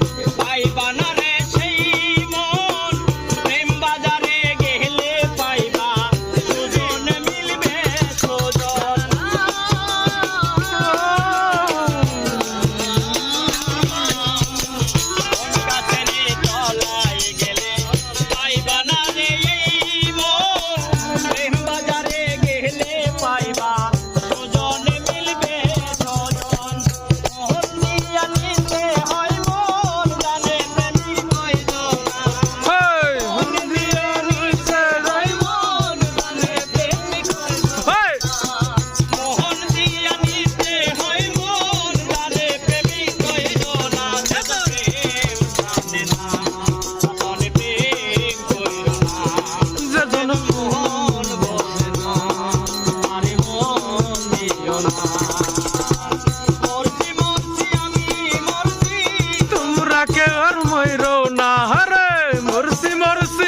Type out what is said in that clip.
it. দিও না তোমরা কেউ ময়ূর না হরে মরসি মরসি